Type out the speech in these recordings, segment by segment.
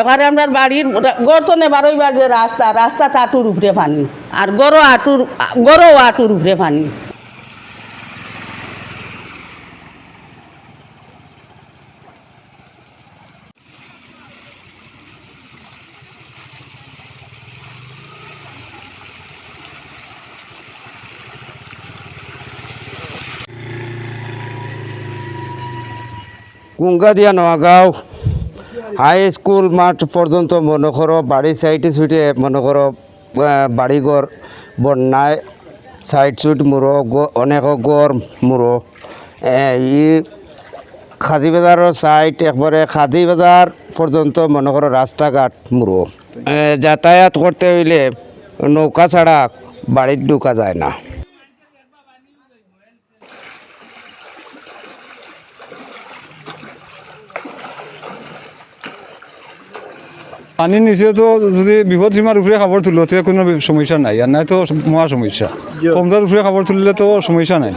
এবারে আমরা বাড়ির গর্তনে বারোইবার যে রাস্তা রাস্তা আটুর উপরে পানি আর গরো আটুর গরো আটুর উপরে পানি কুঙ্গা দিয়া নগাঁও। হাই স্কুল মাঠ পর্যন্ত মনে করো বাড়ি সাইডে সুইটে মনে করো আহ, বাড়িঘর বন্যায় সাইড সুইট মুরো অনেক গড় মুরো ই খাদি বাজারের সাইড একবারে খাদি বাজার পর্যন্ত মনে করো রাস্তাঘাট মুরো যাতায়াত করতে হইলে নৌকা ছাড়া বাড়ির ঢুকা যায় না। পানির নিচে তো যদি বিপদ সীমার উপরে খাবার তুলো তো কোনো সমস্যা নাই। আর নাই তো মহা সমস্যা। কমদার উপরে খাবার তুললে তো সমস্যা নাই।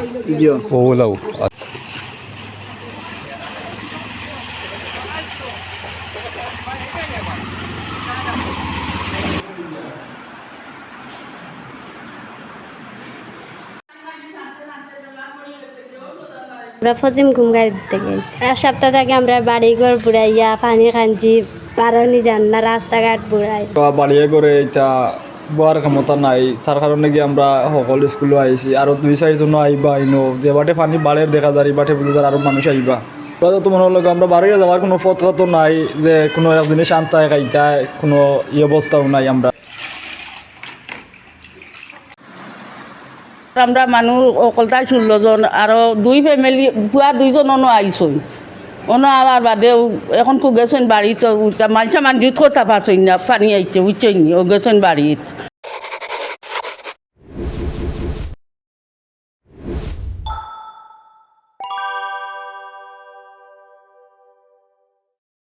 ও ওলাও আমরা ফজিম ঘুমগাই দিতে গেছি। এক সপ্তাহ থেকে আমরা বাড়ি ঘর বুড়াইয়া পানি খাঞ্চি পারনি যান না রাস্তাঘাট বুড়াই। বাড়িয়ে করে এটা বোয়ার ক্ষমতা নাই তার কারণে কি আমরা সকল স্কুলে আইছি আৰু দুই চাৰিজনো আহিবা আইনো যে বাটে পানী বাঢ়ে দেখা যায় বাটে বুঝে যায় আৰু মানুষ আহিবা তো মনে হলো আমরা বাড়িয়ে যাওয়ার কোনো পথ তো নাই যে কোনো এক জিনিস আনতে খাইতে কোনো ই অবস্থাও নাই আমরা। আমরা মানুষ অকলতাই ষোল্ল জন আর দুই ফ্যামিলি পুয়া দুইজন অন্য অন্য আবার বাদে এখন কু গেছেন বাড়িতে মালসা মান্দিত কথা পাচ্ছেন না পানি আইছে উঠছেন ও গেছেন বাড়িত।